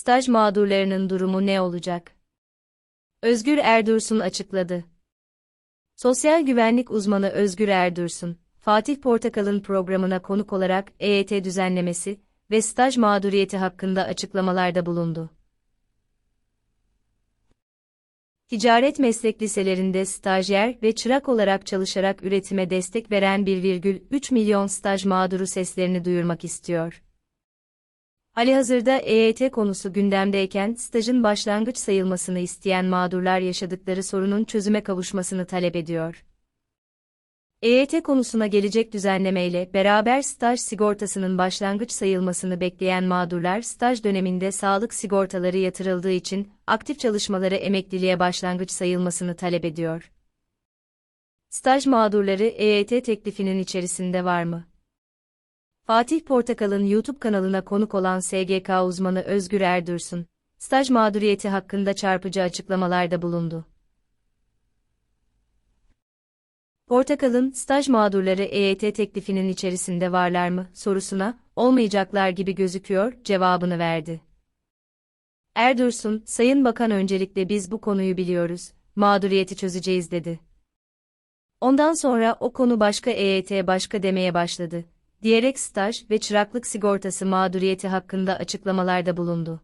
Staj mağdurlarının durumu ne olacak? Özgür Erdursun açıkladı. Sosyal güvenlik uzmanı Özgür Erdursun, Fatih Portakal'ın programına konuk olarak EYT düzenlemesi ve staj mağduriyeti hakkında açıklamalarda bulundu. Ticaret meslek liselerinde stajyer ve çırak olarak çalışarak üretime destek veren 1,3 milyon staj mağduru seslerini duyurmak istiyor. Halihazırda EYT konusu gündemdeyken stajın başlangıç sayılmasını isteyen mağdurlar yaşadıkları sorunun çözüme kavuşmasını talep ediyor. EYT konusuna gelecek düzenlemeyle beraber staj sigortasının başlangıç sayılmasını bekleyen mağdurlar staj döneminde sağlık sigortaları yatırıldığı için aktif çalışmaları emekliliğe başlangıç sayılmasını talep ediyor. Staj mağdurları EYT teklifinin içerisinde var mı? Fatih Portakal'ın YouTube kanalına konuk olan SGK uzmanı Özgür Erdursun, staj mağduriyeti hakkında çarpıcı açıklamalarda bulundu. Portakal'ın staj mağdurları EYT teklifinin içerisinde varlar mı sorusuna olmayacaklar gibi gözüküyor cevabını verdi. Erdursun, Sayın Bakan öncelikle biz bu konuyu biliyoruz, mağduriyeti çözeceğiz dedi. Ondan sonra o konu başka EYT başka demeye başladı, diyerek staj ve çıraklık sigortası mağduriyeti hakkında açıklamalarda bulundu.